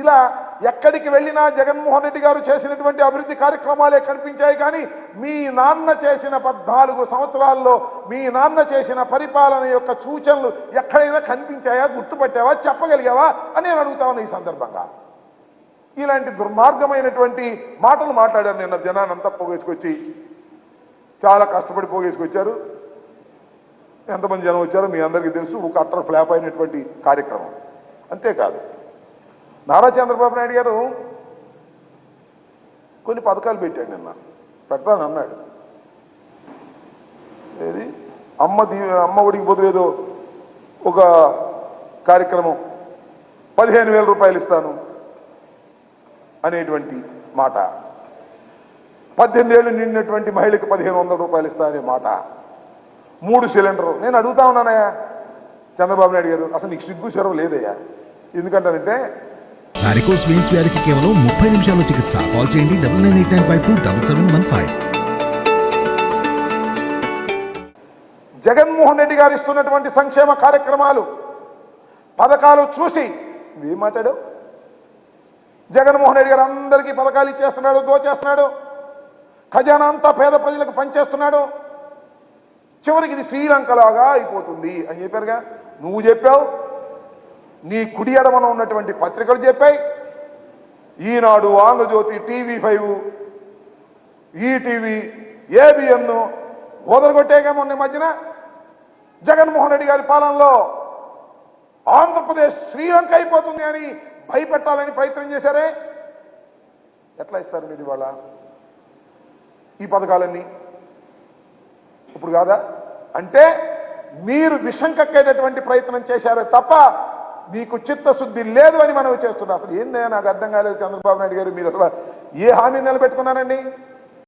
ఇలా ఎక్కడికి వెళ్ళినా జగన్మోహన్ రెడ్డి గారు చేసినటువంటి అభివృద్ధి కార్యక్రమాలే కనిపించాయి కానీ మీ నాన్న చేసిన పద్నాలుగు సంవత్సరాల్లో మీ నాన్న చేసిన పరిపాలన యొక్క సూచనలు ఎక్కడైనా కనిపించాయా గుర్తుపట్టావా చెప్పగలిగావా అని నేను అడుగుతా ఈ సందర్భంగా. ఇలాంటి దుర్మార్గమైనటువంటి మాటలు మాట్లాడారు నిన్న జనానంతా పోగేసుకొచ్చి. చాలా కష్టపడి పోగేసుకొచ్చారు. ఎంతమంది జనం వచ్చారో మీ అందరికీ తెలుసు ఒక అట్టర్ ఫ్లాప్ అయినటువంటి కార్యక్రమం. అంతేకాదు నారా చంద్రబాబు నాయుడు గారు కొన్ని పథకాలు పెట్టాడు నిన్న. పెడతాను అన్నాడు. ఏది? అమ్మ దీ అమ్మ ఒడికి బదులు ఒక కార్యక్రమం. పదిహేను వేల రూపాయలు ఇస్తాను అనేటువంటి మాట. పద్దెనిమిది ఏళ్ళు నిండినటువంటి మహిళకి పదిహేను వందల రూపాయలు ఇస్తా అనే మాట. మూడు సిలిండరు నేను అడుగుతా ఉన్నానయ్యా. చంద్రబాబు నాయుడు గారు అసలు నీకు సిగ్గు చెరవ లేదయ్యా. ఎందుకంటానంటే వారికోస్ వెయిన్స్ వ్యాధికి కేవలం ముప్పై నిమిషాల్లో చికిత్స. కాల్ చేయండి double nine eight nine five two double seven one five. Jaganmohan Reddy గారు ఇస్తున్నటువంటి సంక్షేమ కార్యక్రమాలు పథకాలు చూసి ఏం మాట్లాడు? జగన్మోహన్ రెడ్డి గారు అందరికీ పథకాలు ఇచ్చేస్తున్నాడు దోచేస్తున్నాడు ఖజానా అంతా పేద ప్రజలకు పనిచేస్తున్నాడు. చివరికి ఇది శ్రీలంకలాగా అయిపోతుంది అని చెప్పారుగా. నువ్వు చెప్పావు నీ కుడి ఎడమన ఉన్నటువంటి పత్రికలు చెప్పాయి. Eenadu Andhrajyothy TV five ETV ABN వదలగొట్టేగా మొన్న ఈ మధ్యన జగన్మోహన్ రెడ్డి గారి పాలనలో ఆంధ్రప్రదేశ్ శ్రీలంక అయిపోతుంది అని భయపెట్టాలని ప్రయత్నం చేశారే? ఎట్లా ఇస్తారు మీరు ఇవాళ ఈ పథకాలన్నీ? ఇప్పుడు కాదా? అంటే మీరు విషం కక్కేటటువంటి ప్రయత్నం చేశారే తప్ప మీకు చిత్తశుద్ధి లేదు అని మనవి చేస్తున్నాం. అసలు ఏందయ్యా నాకు అర్థం కాలేదు చంద్రబాబు నాయుడు గారు? మీరు అసలు ఏ హామీ నిలబెట్టుకున్నారండి?